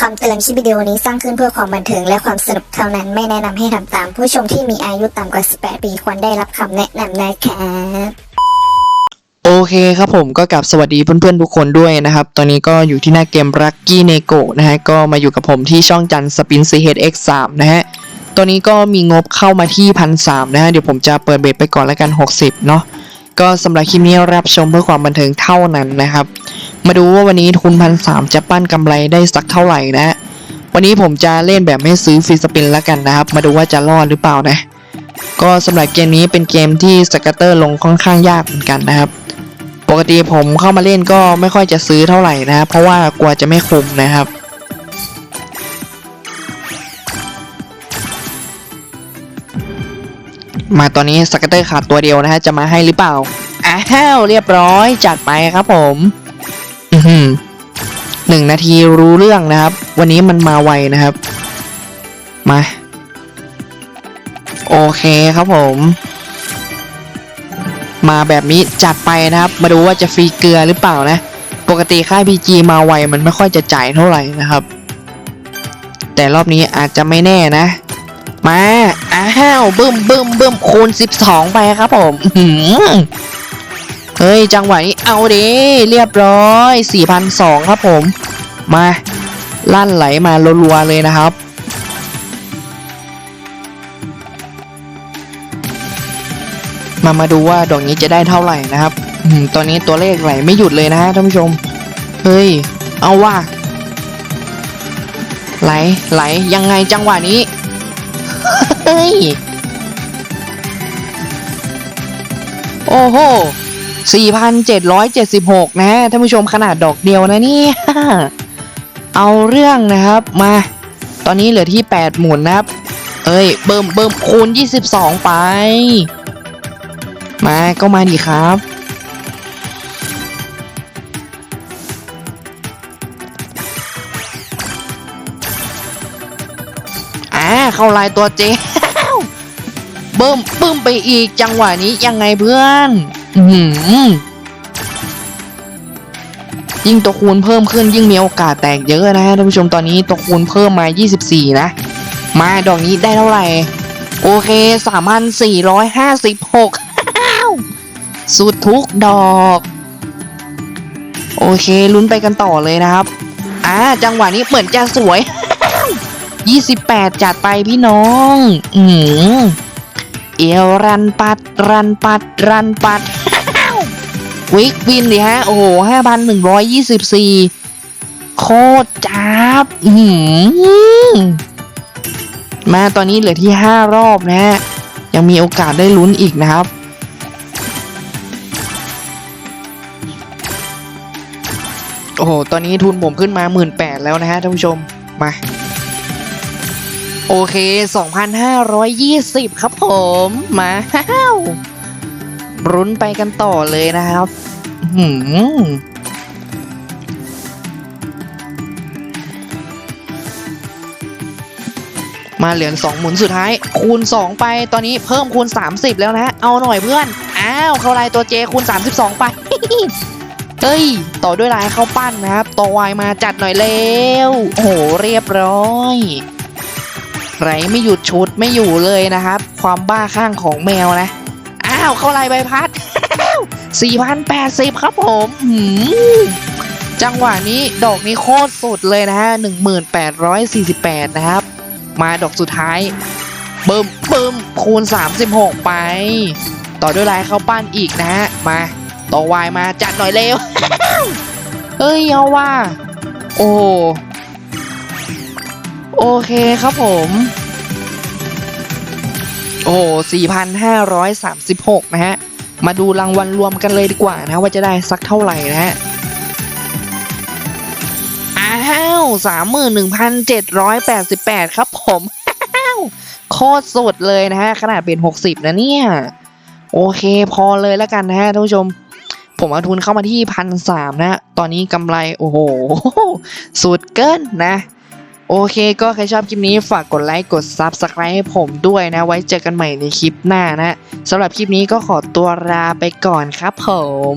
คำเตือนคลิปวิดีโอนี้สร้างขึ้นเพื่อความบันเทิงและความสนุกเท่านั้นไม่แนะนำให้ทำตาม ผู้ชมที่มีอายุต่ำกว่า 18 ปีควรได้รับคำแนะนำนะครับโอเคครับผมก็กลับสวัสดีเพื่อนๆทุกคนด้วยนะครับ ตอนนี้ก็อยู่ที่หน้าเกม Lucky n e g o นะฮะก็มาอยู่กับผมที่ช่องจันสปิน CHX3 นะฮะตอนนี้ก็มีงบเข้ามาที่พันสามนะฮะเดี๋ยวผมจะเปิดเบรไปก่อนแล้วกัน 60 เนาะก็สำหรับคลิปนี้รับชมเพื่อความบันเทิงเท่านั้นนะครับ มาดูว่าวันนี้ทุนพันสามจะปั้นกำไรได้สักเท่าไหร่นะ วันนี้ผมจะเล่นแบบไม่ซื้อฟรีสปินแล้วกันนะครับ มาดูว่าจะรอดหรือเปล่านะ ก็สำหรับเกมนี้เป็นเกมที่สกัตเตอร์ลงค่อนข้างยากเหมือนกันนะครับ ปกติผมเข้ามาเล่นก็ไม่ค่อยจะซื้อเท่าไหร่นะครับเพราะว่ากลัวจะไม่คุ้มนะครับมาตอนนี้สกัตเตอร์ขาดตัวเดียวนะฮะ จะมาให้หรือเปล่า อ้าว เรียบร้อย จัดไปครับผม อือหือหนึ่งนาทีรู้เรื่องนะครับ วันนี้มันมาไวนะครับ มา โอเคครับผม มาแบบนี้จัดไปนะครับ มาดูว่าจะฟรีเกลือหรือเปล่านะ ปกติค่าย PG มาไวมันไม่ค่อยจะจ่ายเท่าไหร่นะครับ แต่รอบนี้อาจจะไม่แน่นะ มา อ้าวบึ้มบึ้มบึ้มคูณ 12 ไปครับผม เฮ้ย จังหวะนี้เอาดิเรียบร้อย4,200ครับผม มาลั่นไหลมารัวๆเลยนะครับมามาดูว่าดอกนี้จะได้เท่าไหร่นะครับอตอนนี้ตัวเลขไหลไม่หยุดเลยนะฮะท่านผู้ชม เฮ้ย เอาว่า ไหล ไหล ยังไงจังหวะนี้ เฮ้ย โอ้โห 4,776นะฮะท่านผู้ชมขนาดดอกเดียวนะเนี่ย เอาเรื่องนะครับมา ตอนนี้เหลือที่ 8 หมุนนะครับ เอ้ย เบิ่มเบิ่มคูณ 22 ไป มาก็มาดีครับอ่าเข้าลายตัวเจ๊เบิ่มปึ้มไปอีกจังหวะนี้ยังไงเพื่อน ยิ่งตัวคูณเพิ่มขึ้นยิ่งมีโอกาสแตกเยอะนะฮะท่านผู้ชมตอนนี้ตัวคูณเพิ่มมา 24 นะ มาดอกนี้ได้เท่าไหร่ โอเค 3,456 สุดทุกดอก โอเค ลุ้นไปกันต่อเลยนะครับ อ่า จังหวะนี้เหมือนจะสวย 28 จัดไปพี่น้อง อืมเอวรันปัด รันปัด รันปัด วิกวินดิฮะ โอ้โห5,124โคตรจับอืมมาตอนนี้เหลือที่5รอบนะฮะ ยังมีโอกาสได้ลุ้นอีกนะครับโอ้โห ตอนนี้ทุนผมขึ้นมา 1 8ื่นแล้วนะฮะท่านผู้ชม มา โอเค 2,520 ครับผม มาฮ้าว รุ้นไปกันต่อเลยนะครับหือมาเหลือสองหมุนสุดท้าย คูณ 2 ไปตอนนี้เพิ่มคูณ 30 แล้วนะ เอาหน่อยเพื่อน อ้าวเข้าลายตัวเจคูณ 32 ไป เฮ้ย ต่อด้วยลายเข้าปั้นนะครับ ต่อวายมาจัดหน่อยเร็วโอ้โหเรียบร้อยไรไม่หยุดชุดไม่อยู่เลยนะครับ ความบ้าข้างของแมวนะ อ้าวเข้าลายใบพัด4,080 ครับผมหืมจังหวะนี้ดอกนี้โคตรสุดเลยนะฮะ 1,848 นะครับ มาดอกสุดท้ายเบิ่มเบิ่มคูณ 36 ไป ต่อด้วยลายเข้าปั้นอีกนะฮะ มาต่อวายมาจัดหน่อยเร็วเฮ้ยเอาว่า โอ้ โอเคครับผม โอ้4,536 นะฮะ มาดูรางวัลรวมกันเลยดีกว่านะว่าจะได้สักเท่าไหร่นะฮะ อ้าว31,788 ครับผมโคตรสุดเลยนะฮะ ขนาดเป็น 60 นะเนี่ย โอเคพอเลยแล้วกันนะฮะท่านผู้ชม ผมเอาทุนเข้ามาที่พันสามนะ ตอนนี้กำไร โอ้โห สุดเกินนะ โอเคก็ใครชอบคลิปนี้ฝากกดไลค์กด Subscribe ให้ผมด้วยนะ ไว้เจอกันใหม่ในคลิปหน้านะสำหรับคลิปนี้ก็ขอตัวลาไปก่อนครับผม